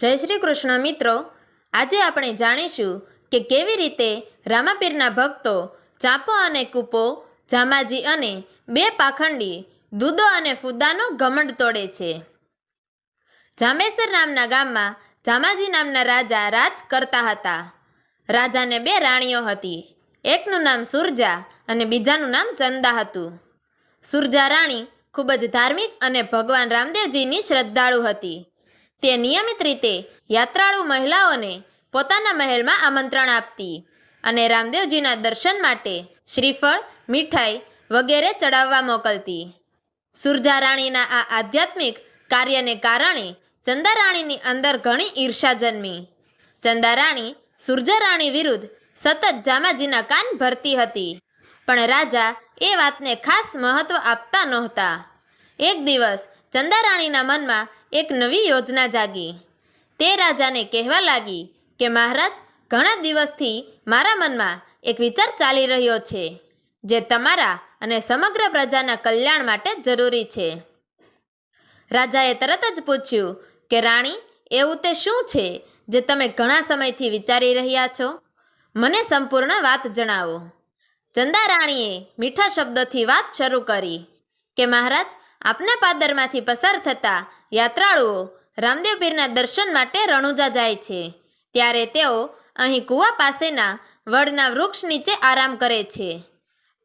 જય શ્રી કૃષ્ણ મિત્રો. આજે આપણે જાણીશું કે કેવી રીતે રામાપીરના ભક્તો ચાંપો અને કૂપો, જામાજી અને બે પાખંડી દૂદો અને ફુદ્દાનો ઘમંડ તોડે છે. જામેસર નામના ગામમાં જામાજી નામના રાજા રાજ કરતા હતા. રાજાને બે રાણીઓ હતી. એકનું નામ સુરજા અને બીજાનું નામ ચંદા હતું. સુરજા રાણી ખૂબ જ ધાર્મિક અને ભગવાન રામદેવજીની શ્રદ્ધાળુ હતી. તે નિયમિત રીતે યાત્રાળુ મહિલાઓને પોતાના મહેલમાં આમંત્રણ આપતી અને રામદેવજીના દર્શન માટે શ્રીફળ, મીઠાઈ વગેરે ચડાવવા મોકલતી. સુરજા રાણીના આ આધ્યાત્મિક કાર્યને કારણે ચંદા રાણીની અંદર ઘણી ઈર્ષા જન્મી. ચંદા રાણી સુરજા રાણી વિરુદ્ધ સતત જામાજીના કાન ભરતી હતી, પણ રાજા એ વાતને ખાસ મહત્વ આપતા નહોતા. એક દિવસ ચંદા રાણીના મનમાં એક નવી યોજના જાગી. તે રાજાને કહેવા લાગી કે, મહારાજ, ઘણા દિવસથી મારા મનમાં એક વિચાર ચાલી રહ્યો છે, જે તમારા અને સમગ્ર પ્રજાના કલ્યાણ માટે જરૂરી છે. રાજાએ તરત જ પૂછ્યું કે, રાણી, એવું તે શું છે જે તમે ઘણા સમયથી વિચારી રહ્યા છો? મને સંપૂર્ણ વાત જણાવો. ચંદા રાણીએ મીઠા શબ્દોથી વાત શરૂ કરી કે, મહારાજ, આપના પાદરમાંથી પસાર થતા યાત્રાળુઓ રામદેવ પીરના દર્શન માટે રણુજા જાય છે. ત્યારે તેઓ અહીં કૂવા પાસેના વડના વૃક્ષ નીચે આરામ કરે છે.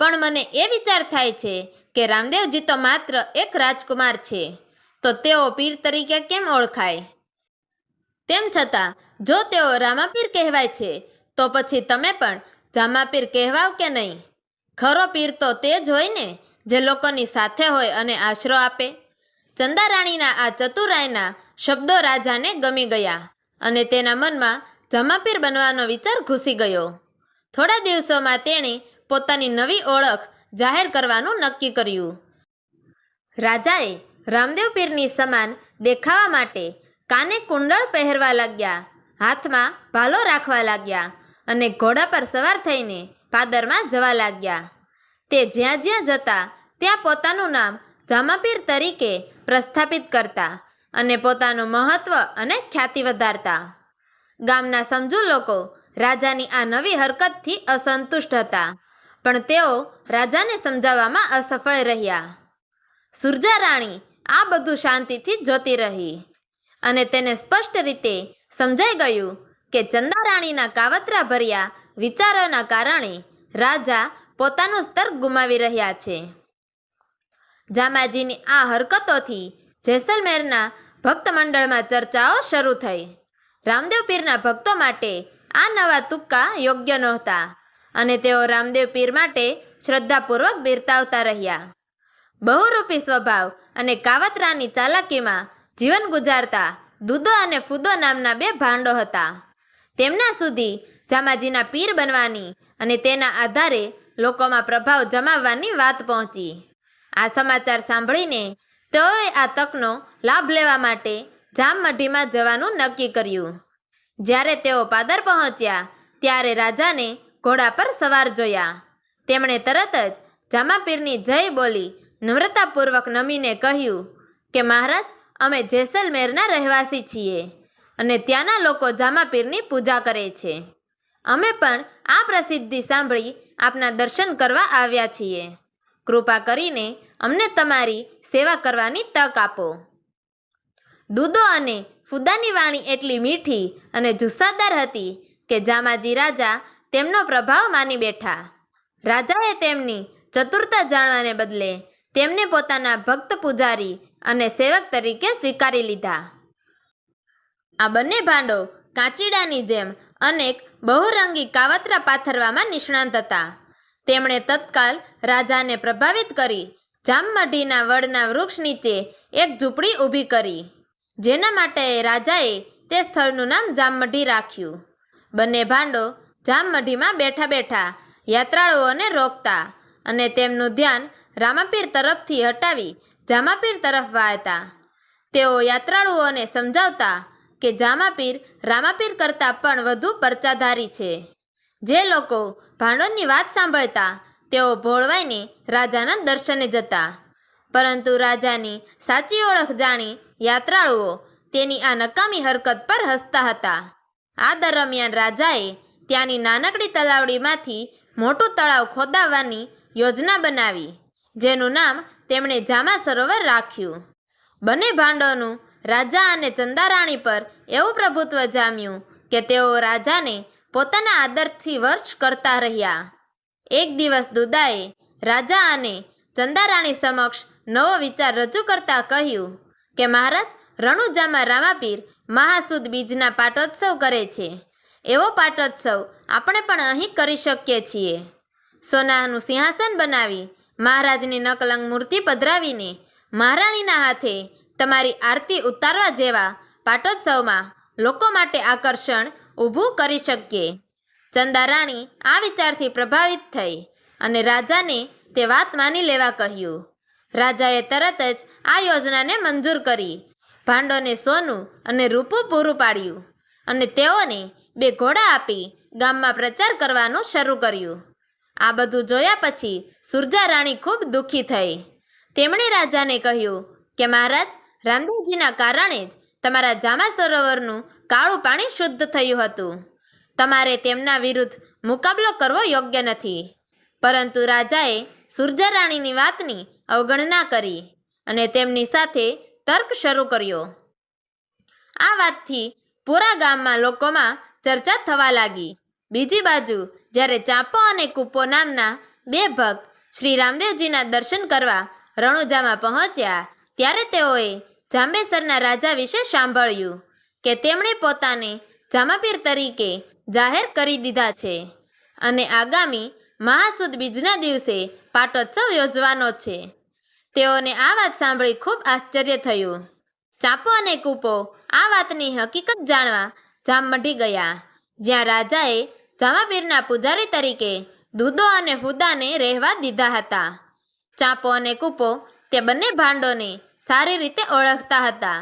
પણ મને એ વિચાર થાય છે કે રામદેવજી તો માત્ર એક રાજકુમાર છે. તો તેઓ પીર તરીકે કેમ ઓળખાય? તેમ છતાં, જો તેઓ રામાપીર કહેવાય છે, તો પછી તમે પણ જામાપીર કહેવાવ કે નહીં? ખરો પીર તો તે જ હોય ને, જે લોકોની સાથે હોય અને આશરો આપે? ચંદા રાણીના આ ચતુરાયના શબ્દો રાજાને ગમી ગયા અને તેના મનમાં જમાપીર બનવાનો વિચાર ઘૂસી ગયો. થોડા દિવસોમાં તેણે પોતાની નવી ઓળખ જાહેર કરવાનું નક્કી કર્યું. રાજાએ રામદેવ પીરની સમાન દેખાવા માટે કાને કુંડળ પહેરવા લાગ્યા, હાથમાં ભાલો રાખવા લાગ્યા અને ઘોડા પર સવાર થઈને પાદરમાં જવા લાગ્યા. તે જ્યાં જ્યાં જતા ત્યાં પોતાનું નામ જામાપીર તરીકે પ્રસ્થાપિત કરતા અને પોતાનું મહત્વ અને ખ્યાતિ વધારતા. ગામના સમજુ લોકો રાજાની આ નવી હરકતથી અસંતુષ્ટ હતા, પણ તેઓ રાજાને સમજાવવામાં અસફળ રહ્યા. સુરજા રાણી આ બધું શાંતિથી જોતી રહી અને તેને સ્પષ્ટ રીતે સમજાઈ ગયું કે ચંદા રાણીના કાવતરા ભર્યા વિચારોના કારણે રાજા પોતાનું સ્તર ગુમાવી રહ્યા છે. જામાજીની આ હરકતોથી જેસલમેરના ભક્ત મંડળમાં ચર્ચાઓ શરૂ થઈ. રામદેવ પીરના ભક્તો માટે આ નવા તુક્કા યોગ્ય નહોતા અને તેઓ રામદેવ પીર માટે શ્રદ્ધાપૂર્વક બિરતાવતા રહ્યા. બહુરૂપી સ્વભાવ અને કાવતરાની ચાલાકીમાં જીવન ગુજારતા દુદો અને ફુદો નામના બે ભાંડો હતા. તેમના સુધી જામાજીના પીર બનવાની અને તેના આધારે લોકોમાં પ્રભાવ જમાવવાની વાત પહોંચી. આ સમાચાર સાંભળીને તેઓએ આ તકનો લાભ લેવા માટે જામમઢીમાં જવાનું નક્કી કર્યું. જ્યારે તેઓ પાદર પહોંચ્યા, ત્યારે રાજાને ઘોડા પર સવાર જોયા. તેમણે તરત જ જામાપીરની જય બોલી નમ્રતાપૂર્વક નમીને કહ્યું કે, મહારાજ, અમે જેસલમેરના રહેવાસી છીએ અને ત્યાંના લોકો જામાપીરની પૂજા કરે છે. અમે પણ આ પ્રસિદ્ધિ સાંભળી આપના દર્શન કરવા આવ્યા છીએ. કૃપા કરીને અમને તમારી સેવા કરવાની તક આપો. દૂધો અને ફુદાની વાણી એટલી મીઠી અને જુસ્સાદાર હતી કે જામાજી રાજા તેમનો પ્રભાવ માની બેઠા. રાજાએ તેમની ચતુરતા જાણવાને બદલે તેમને પોતાના ભક્ત પૂજારી અને સેવક તરીકે સ્વીકારી લીધા. આ બંને ભાંડો કાંચીડાની જેમ અનેક બહુરંગી કાવતરા પાથરવામાં નિષ્ણાંત હતા. તેમણે તત્કાલ રાજાને પ્રભાવિત કરી, જામમઢીના વડના વૃક્ષ નીચે એક ઝૂંપડી ઊભી કરી, જેના માટે રાજાએ તે સ્થળનું નામ જામમઢી રાખ્યું. બંને ભાંડો જામમઢીમાં બેઠા બેઠા યાત્રાળુઓને રોકતા અને તેમનું ધ્યાન રામાપીર તરફથી હટાવી જામાપીર તરફ વાળતા. તેઓ યાત્રાળુઓને સમજાવતા કે જામાપીર રામાપીર કરતાં પણ વધુ પરચાધારી છે. જે લોકો ભાંડોની વાત સાંભળતા તેઓ ભોળવાઈને રાજાના દર્શને જતા. પરંતુ રાજાની સાચી ઓળખ જાણી યાત્રાળુઓ તેની આ નકામી હરકત પર હસતા હતા. આ દરમિયાન રાજાએ ત્યાંની નાનકડી તલાવડીમાંથી મોટું તળાવ ખોદાવવાની યોજના બનાવી, જેનું નામ તેમણે જામા સરોવર રાખ્યું. બંને ભાંડોનું રાજા અને ચંદારાણી પર એવું પ્રભુત્વ જામ્યું કે તેઓ રાજાને પોતાના આદરથી વર્ષ કરતા રહ્યા. એક દિવસ દુદાએ રાજા અને ચંદારાણી સમક્ષ નવો વિચાર રજૂ કરતા કહ્યું કે, મહારાજ, રણુજામાં રામાપીર મહાસુદ બીજના પાટોત્સવ કરે છે. એવો પાટોત્સવ આપણે પણ અહીં કરી શકીએ છીએ. સોનાનું સિંહાસન બનાવી મહારાજની નકલંગ મૂર્તિ પધરાવીને મહારાણીના હાથે તમારી આરતી ઉતારવા જેવા પાટોત્સવમાં લોકો માટે આકર્ષણ ઊભું કરી શકીએ. ચંદારાણી આ વિચારથી પ્રભાવિત થઈ અને રાજાને તે વાત માની લેવા કહ્યું. રાજાએ તરત જ આ યોજનાને મંજૂર કરી. ભાંડોને સોનું અને રૂપું પૂરું પાડ્યું અને તેઓને બે ઘોડા આપી ગામમાં પ્રચાર કરવાનું શરૂ કર્યું. આ બધું જોયા પછી સુરજા રાણી ખૂબ દુઃખી થઈ. તેમણે રાજાને કહ્યું કે મહારાજ, રામદેવજીના કારણે જ તમારા જામા સરોવરનું કાળું પાણી શુદ્ધ થયું હતું. તમારે તેમના વિરુદ્ધ મુકાબલો કરવો યોગ્ય નથી. પરંતુ રાજાએ સુરજા વાતની અવગણના કરી અને તેમની સાથે તર્ક શરૂ કર્યો. આ વાતથી પૂરા ગામમાં લોકોમાં ચર્ચા થવા લાગી. બીજી બાજુ, જ્યારે ચાંપો અને કૂપો નામના બે ભક્ત શ્રી રામદેવજીના દર્શન કરવા રણુજામાં પહોંચ્યા, ત્યારે તેઓએ જાંબેસરના રાજા વિશે સાંભળ્યું. કે તેમણે પોતાને જામાપીર તરીકે જાહેર કરી દીધા છે અને આગામી મહાસુદ બીજના દિવસે પાટોત્સવ યોજવાનો છે. તેઓને આ વાત સાંભળી ખૂબ આશ્ચર્ય થયું. ચાંપો અને કૂપો આ વાતની હકીકત જાણવા જામ મઢી ગયા, જ્યાં રાજાએ જામાપીરના પૂજારી તરીકે દૂધો અને હુદાને રહેવા દીધા હતા. ચાંપો અને કૂપો તે બંને ભાંડોને સારી રીતે ઓળખતા હતા.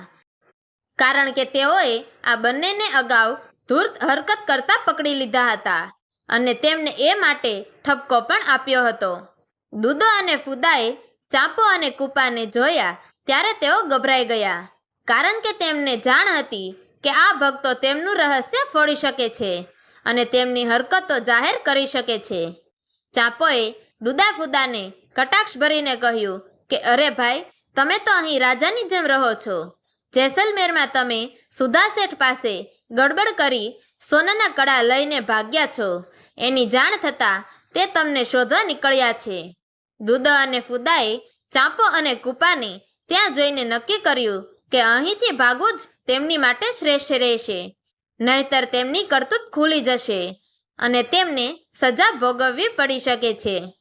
કારણ કે તેઓએ આ બંનેને અગાઉ ધૂર્ત હરકત કરતા પકડી લીધા હતા અને તેમને એ માટે ઠપકો પણ આપ્યો હતો. દુદો અને ફુદાએ ચાંપો અને કૂપાને જોયા ત્યારે તેઓ ગભરાઈ ગયા, કારણ કે તેમને જાણ હતી કે આ ભક્તો તેમનું રહસ્ય ફોડી શકે છે અને તેમની હરકતો જાહેર કરી શકે છે. ચાંપોએ દુદા ફુદાને કટાક્ષ ભરીને કહ્યું કે, અરે ભાઈ, તમે તો અહીં રાજાની જેમ રહો છો. જેસલમેરમાં તમે સુધા શેઠ પાસે ગડબડ કરી સોનાના કડા લઈને ભાગ્યા છો. એની જાણ થતાં તે તમને શોધવા નીકળ્યા છે. દુદા અને ફુદાએ ચાંપો અને કૂપાને ત્યાં જોઈને નક્કી કર્યું કે અહીંથી ભાગવું જ તેમની માટે શ્રેષ્ઠ રહેશે. નહીતર તેમની કરતૂત ખુલી જશે અને તેમને સજા ભોગવવી પડી શકે છે.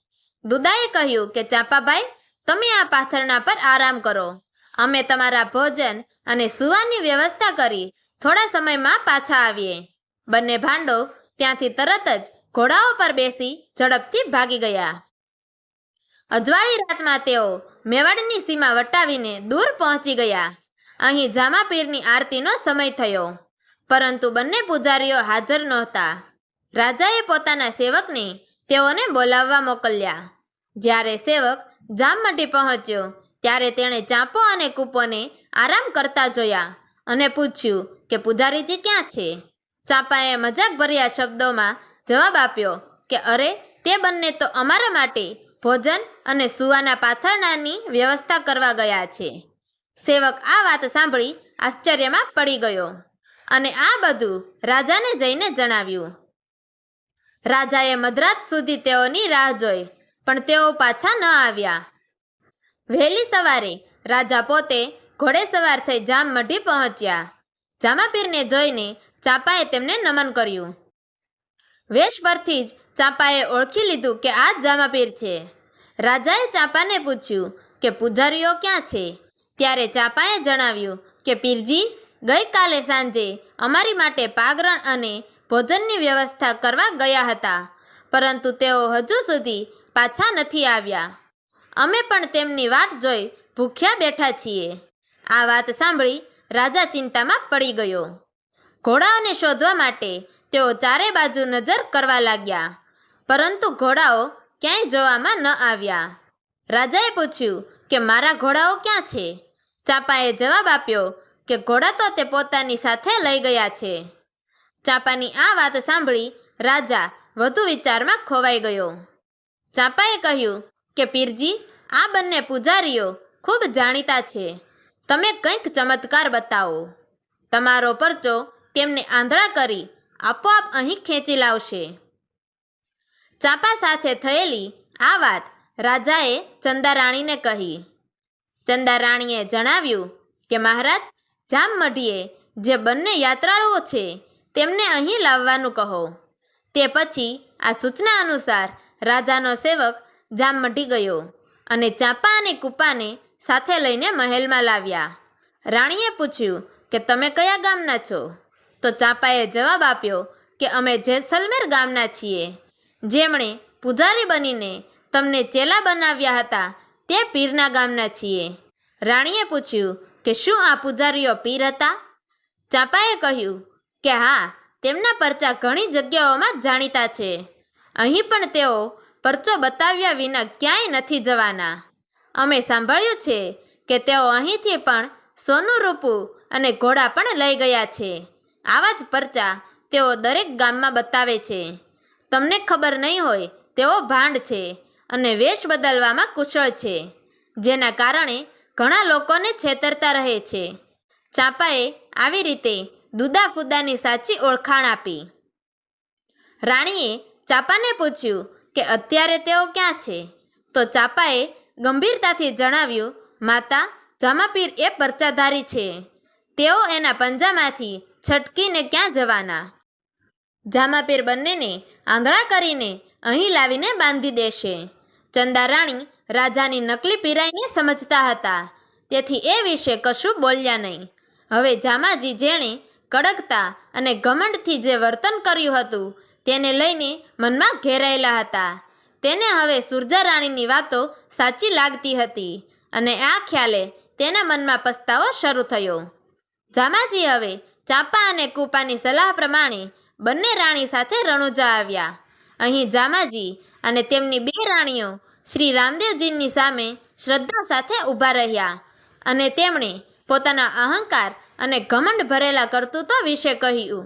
દુદાએ કહ્યું કે, ચાંપાભાઈ, તમે આ પાથરણા પર આરામ કરો. અમે તમારા ભોજન અને સુવાની વ્યવસ્થા કરી થોડા સમયમાં પાછા આવીએ. બંને ભાંડો ત્યાંથી તરત જ ઘોડાઓ પર બેસી ઝડપથી ભાગી ગયા. અજવાળી રાતમાં તેઓ મેવાડની સીમા વટાવીને દૂર પહોંચી ગયા. અહીં જામાપીરની આરતીનો સમય થયો, પરંતુ બંને પૂજારીઓ હાજર નહોતા. રાજાએ પોતાના સેવકને તેઓને બોલાવવા મોકલ્યા. જ્યારે સેવક જામમઢી પહોંચ્યો, ત્યારે તેણે ચાંપો અને કૂપોને આરામ કરતા જોયા અને પૂછ્યું કે પૂજારીજી ક્યાં છે? ચાંપાએ મજાક ભર્યા શબ્દોમાં જવાબ આપ્યો કે અરે, તે બંને તો અમારા માટે ભોજન અને સુવાના પાથરણાની વ્યવસ્થા કરવા ગયા છે. સેવક આ વાત સાંભળી આશ્ચર્યમાં પડી ગયો અને આ બધું રાજાને જઈને જણાવ્યું. રાજાએ મધરાત સુધી તેઓની રાહ જોઈ, પણ તેઓ પાછા ન આવ્યા. વહેલી સવારે રાજા પોતે ઘોડે સવાર થઈ જામ મઢી પહોંચ્યા. જામાપીરને જોઈને ચાંપાએ તેમને નમન કર્યું. વેશ પરથી જ ચાંપાએ ઓળખી લીધું કે આ જ જામાપીર છે. રાજાએ ચાંપાને પૂછ્યું કે પૂજારીઓ ક્યાં છે? ત્યારે ચાંપાએ જણાવ્યું કે પીરજી, ગઈકાલે સાંજે અમારી માટે પાગરણ અને ભોજનની વ્યવસ્થા કરવા ગયા હતા, પરંતુ તેઓ હજુ સુધી પાછા નથી આવ્યા. અમે પણ તેમની વાટ જોઈ ભૂખ્યા બેઠા છીએ. આ વાત સાંભળી રાજા ચિંતામાં પડી ગયો. ઘોડાઓને શોધવા માટે તેઓ ચારે બાજુ નજર કરવા લાગ્યા. પરંતુ ઘોડાઓ ક્યાંય જોવામાં ન આવ્યા. રાજાએ પૂછ્યું કે મારા ઘોડાઓ ક્યાં છે? ચાંપાએ જવાબ આપ્યો કે ઘોડા તો તે પોતાની સાથે લઈ ગયા છે. ચાંપાની આ વાત સાંભળી રાજા વધુ વિચારમાં ખોવાઈ ગયો. ચાંપાએ કહ્યું કે પીરજી, આ બંને પૂજારીઓ ખૂબ જાણીતા છે. તમે કંઈક ચમત્કાર બતાવો. તમારો પરચો તેમને આંધળા કરી આપોઆપ અહીં ખેંચી લાવશે. ચાંપા સાથે થયેલી આ વાત રાજાએ ચંદારાણીને કહી. ચંદારાણીએ જણાવ્યું કે, મહારાજ, જામમઢીએ જે બંને યાત્રાળુઓ છે તેમને અહીં લાવવાનું કહો. તે પછી આ સૂચના અનુસાર રાજાનો સેવક જામમઢી ગયો અને ચાંપા અને કૂપાને સાથે લઈને મહેલમાં લાવ્યા. રાણીએ પૂછ્યું કે, તમે કયા ગામના છો? તો ચાંપાએ જવાબ આપ્યો કે, અમે જેસલમેર ગામના છીએ. જેમણે પૂજારી બનીને તમને ચેલા બનાવ્યા હતા, તે પીરના ગામના છીએ. રાણીએ પૂછ્યું કે, શું આ પૂજારીઓ પીર હતા? ચાંપાએ કહ્યું કે, હા, તેમના પરચા ઘણી જગ્યાઓમાં જાણીતા છે. અહીં પણ તેઓ પરચો બતાવ્યા વિના ક્યાંય નથી જવાના. અમે સાંભળ્યું છે કે તેઓ અહીંથી પણ સોનું રૂપું અને ઘોડા પણ લઈ ગયા છે. આવા જ પરચા તેઓ દરેક ગામમાં બતાવે છે. તમને ખબર નહીં હોય, તેઓ ભાંડ છે અને વેશ બદલવામાં કુશળ છે, જેના કારણે ઘણા લોકોને છેતરતા રહે છે. ચાંપાએ આવી રીતે દુદાફુદાની સાચી ઓળખાણ આપી. રાણીએ ચાંપાને પૂછ્યું કે અત્યારે તેઓ ક્યાં છે? તો ચાંપાએ ગંભીરતાથી જણાવ્યું, માતા, જામાપીર એ પરચાધારી છે. તેઓ એના પંજામાંથી છટકીને ક્યાં જવાના? જામાપીર બંનેને આંધળા કરીને અહીં લાવીને બાંધી દેશે. ચંદારાણી રાજાની નકલી પીરાઈને સમજતા હતા. તેથી એ વિશે કશું બોલ્યા નહીં. હવે જામાજી જેણે કડકતા અને ઘમંડથી જે વર્તન કર્યું હતું, તેને લઈને મનમાં ઘેરાયેલા હતા. તેને હવે સુરજા રાણીની વાતો સાચી લાગતી હતી અને આ ખ્યાલે તેના મનમાં પસ્તાવો શરૂ થયો. જામાજી હવે ચાંપા અને કૂપાની સલાહ પ્રમાણે બંને રાણી સાથે રણુજા આવ્યા. અહીં જામાજી અને તેમની બે રાણીઓ શ્રી રામદેવજીની સામે શ્રદ્ધા સાથે ઊભા રહ્યા અને તેમણે પોતાના અહંકાર અને ઘમંડ ભરેલા કરતૂતો વિશે કહ્યું.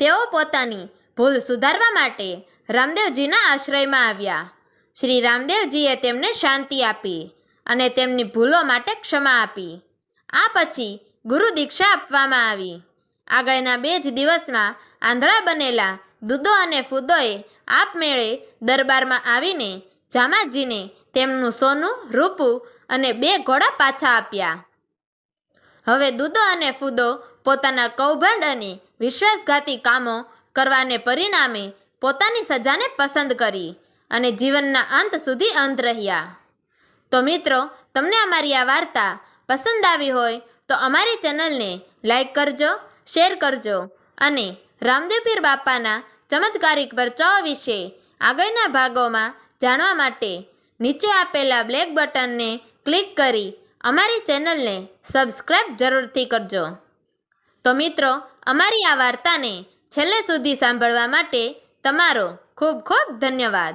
તેઓ પોતાની ભૂલ સુધારવા માટે રામદેવજીના આશ્રયમાં આવ્યા. શ્રી રામદેવજીએ તેમને શાંતિ આપી અને તેમની ભૂલો માટે ક્ષમા આપી. આ પછી ગુરુ દીક્ષા આપવામાં આવી. આગળના બે જ દિવસમાં આંધળા બનેલા દુદો અને ફુદોએ આપમેળે દરબારમાં આવીને જામાજીને તેમનું સોનું, રૂપું અને બે ઘોડા પાછા આપ્યા. હવે દુદો અને ફુદો પોતાના કૌભાંડ અને વિશ્વાસઘાતી કામો કરવાને પરિણામે પોતાની સજાને પસંદ કરી. અને જીવનના અંત સુધી અંત રહ્યા. તો મિત્રો, તમને અમારી આ વાર્તા પસંદ આવી હોય તો અમારી ચેનલને લાઈક કરજો, શેર કરજો અને રામદેવપીર બાપાના ચમત્કારિક પરચાઓ વિશે આગળના ભાગોમાં જાણવા માટે નીચે આપેલા બ્લેક બટનને ક્લિક કરી અમારી ચેનલને સબસ્ક્રાઈબ જરૂરથી કરજો. તો મિત્રો, અમારી આ વાર્તાને છેલ્લે સુધી સાંભળવા માટે તમારો ખૂબ ખૂબ ધન્યવાદ.